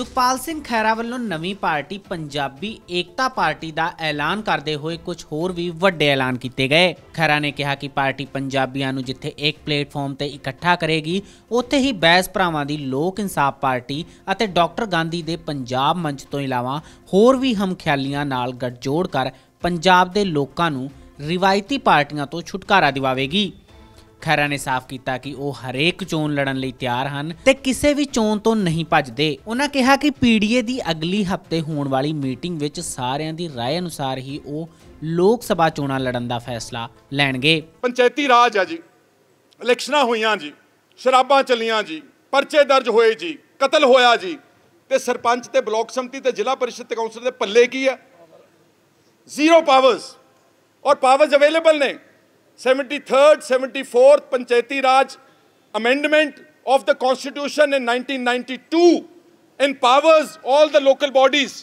ਸੁਖਪਾਲ ਸਿੰਘ ਖਹਿਰਾ ਵੱਲੋਂ ਨਵੀਂ party Punjabi Ekta party ਦਾ ਐਲਾਨ ਕਰਦੇ ਹੋਏ ਕੁਝ ਹੋਰ ਵੀ ਵੱਡੇ ਐਲਾਨ ਕੀਤੇ ਗਏ। ਖਹਿਰਾ ਨੇ ਕਿਹਾ ਕਿ ਪਾਰਟੀ ਪੰਜਾਬੀਆਂ ਨੂੰ ਜਿੱਥੇ ਇੱਕ ਪਲੇਟਫਾਰਮ ਤੇ ਇਕੱਠਾ ਕਰੇਗੀ, ਉੱਥੇ ਹੀ ਬੈਸ ਭਰਾਵਾਂ ਦੀ ਲੋਕ ਇਨਸਾਫ ਪਾਰਟੀ ਅਤੇ ਡਾਕਟਰ ਗਾਂਧੀ ਦੇ ਪੰਜਾਬ ਮੰਚ ਤੋਂ ਇਲਾਵਾ ਹੋਰ ਵੀ ਹਮਖਿਆਲੀਆਂ ਨਾਲ ਗੱਠਜੋੜ ਕਰ ਪੰਜਾਬ ਦੇ ਲੋਕਾਂ ਨੂੰ ਰਿਵਾਇਤੀ ਪਾਰਟੀਆਂ ਤੋਂ ਛੁਟਕਾਰਾ ਦਿਵਾਵੇਗੀ। ਖੈਰਾ ਨੇ ਸਾਫ਼ ਕੀਤਾ ਕਿ ਉਹ ਹਰੇਕ ਚੋਣ ਲੜਨ ਲਈ ਤਿਆਰ ਹਨ ਤੇ ਕਿਸੇ ਵੀ ਚੋਣ ਤੋਂ ਨਹੀਂ ਭੱਜਦੇ ਉਹਨਾਂ ਕਿਹਾ ਕਿ ਪੀਡੀਏ ਦੀ ਅਗਲੀ ਹਫਤੇ ਹੋਣ ਵਾਲੀ ਮੀਟਿੰਗ ਵਿੱਚ ਸਾਰਿਆਂ ਦੀ رائے ਅਨੁਸਾਰ ਹੀ ਉਹ ਲੋਕ ਸਭਾ ਚੋਣਾਂ ਲੜਨ ਦਾ ਫੈਸਲਾ ਲੈਣਗੇ ਪੰਚਾਇਤੀ ਰਾਜ ਆ ਜੀ ਇਲੈਕਸ਼ਨਾਂ ਹੋਈਆਂ ਜੀ ਸ਼ਰਾਬਾਂ ਚੱਲੀਆਂ ਜੀ ਪਰਚੇ ਦਰਜ ਹੋਏ ਜੀ ਕਤਲ ਹੋਇਆ ਜੀ ਤੇ ਸਰਪੰਚ ਤੇ ਬਲਾਕ ਸੰਮਤੀ ਤੇ ਜ਼ਿਲ੍ਹਾ ਪਰਿਸ਼ਦ ਤੇ ਕੌਂਸਲ ਦੇ ਪੱਲੇ ਕੀ ਆ ਜ਼ੀਰੋ ਪਾਵਰਸ ਔਰ ਪਾਵਰਸ ਅਵੇਲੇਬਲ ਨੇ 73rd 74th Panchayati Raj amendment of the constitution in 1992 empowers all the local bodies,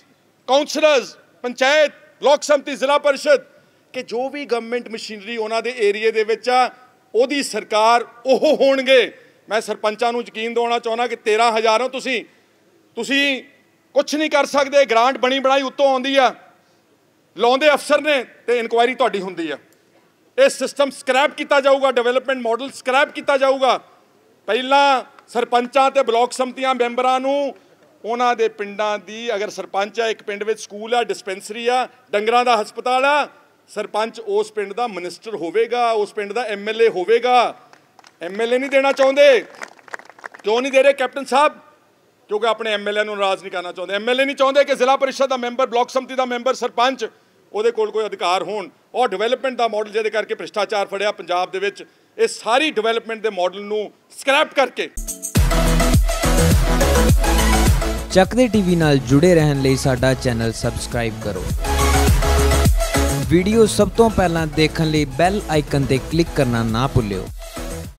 councillors panchayat block samiti Zila Parishad ਕਿ ਜੋ ਵੀ ਗਵਰਨਮੈਂਟ ਮਸ਼ੀਨਰੀ ਉਹਨਾਂ ਦੇ ਏਰੀਏ ਦੇ ਵਿੱਚ ਆ ਉਹਦੀ ਸਰਕਾਰ ਉਹ ਹੋਣਗੇ ਮੈਂ ਸਰਪੰਚਾਂ ਨੂੰ ਯਕੀਨ ਦਿਵਾਉਣਾ ਚਾਹੁੰਦਾ ਕਿ 13000 ਹੋ ਤੁਸੀਂ ਤੁਸੀਂ ਕੁਝ ਨਹੀਂ ਕਰ ਸਕਦੇ ਗ੍ਰਾਂਟ ਬਣੀ ਬਣਾਈ ਉੱਤੋਂ ਆਉਂਦੀ ਆ ਲਾਉਂਦੇ ਅਫਸਰ ਨੇ ਤੇ ਇਨਕੁਆਇਰੀ ਤੁਹਾਡੀ ਹੁੰਦੀ ਆ ਇਹ ਸਿਸਟਮ ਸਕ੍ਰੈਪ ਕੀਤਾ ਜਾਊਗਾ ਡਿਵੈਲਪਮੈਂਟ ਮਾਡਲ ਸਕ੍ਰੈਪ ਕੀਤਾ ਜਾਊਗਾ। ਪਹਿਲਾਂ ਸਰਪੰਚਾਂ ਤੇ ਬਲਾਕ ਸੰਮਤੀਆਂ ਮੈਂਬਰਾਂ ਨੂੰ ਉਹਨਾਂ ਦੇ ਪਿੰਡਾਂ ਦੀ, ਅਗਰ ਸਰਪੰਚ ਆ, ਇੱਕ ਪਿੰਡ ਵਿੱਚ ਸਕੂਲ ਆ ਡਿਸਪੈਂਸਰੀ ਆ, ਡੰਗਰਾਂ ਦਾ ਹਸਪਤਾਲ ਆ, ਸਰਪੰਚ ਉਸ ਪਿੰਡ ਦਾ ਮਿਨਿਸਟਰ ਹੋਵੇਗਾ, ਉਸ ਪਿੰਡ ਦਾ ਐਮਐਲਏ ਹੋਵੇਗਾ। ਐਮਐਲਏ ਨਹੀਂ ਦੇਣਾ ਚਾਹੁੰਦੇ। ਕਿਉਂ ਨਹੀਂ ਦੇ ਰਹੇ ਕੈਪਟਨ ਸਾਹਿਬ? ਕਿਉਂਕਿ ਆਪਣੇ ਐਮਐਲਏ ਨੂੰ ਨਾਰਾਜ਼ ਨਹੀਂ ਕਰਨਾ ਚਾਹੁੰਦੇ। ਐਮਐਲਏ ਨਹੀਂ ਚਾਹੁੰਦੇ ਕਿ ਜ਼ਿਲ੍ਹਾ ਪਰਿਸ਼ਦ ਦਾ ਮੈਂਬਰ, ਬਲਾਕ ਸੰਮਤੀ ਦਾ ਮੈਂਬਰ, ਸਰਪੰਚ ਉਹਦੇ ਕੋਲ ਕੋਈ ਅਧਿਕਾਰ ਹੋਣ ਔਰ ਡਿਵੈਲਪਮੈਂਟ ਦਾ ਮਾਡਲ ਜਿਹਦੇ ਕਰਕੇ ਭ੍ਰਿਸ਼ਟਾਚਾਰ ਫੜਿਆ ਪੰਜਾਬ ਦੇ ਵਿੱਚ, ਇਹ ਸਾਰੀ ਡਿਵੈਲਪਮੈਂਟ ਦੇ ਮਾਡਲ ਨੂੰ ਸਕ੍ਰੈਪ ਕਰਕੇ। ਚੱਕਦੇ ਟੀਵੀ ਨਾਲ ਜੁੜੇ ਰਹਿਣ ਲਈ ਸਾਡਾ ਚੈਨਲ ਸਬਸਕ੍ਰਾਈਬ ਕਰੋ। ਵੀਡੀਓ ਸਭ ਤੋਂ ਪਹਿਲਾਂ ਦੇਖਣ ਲਈ ਬੈਲ ਆਈਕਨ ਤੇ ਕਲਿੱਕ ਕਰਨਾ ਨਾ ਭੁੱਲਿਓ।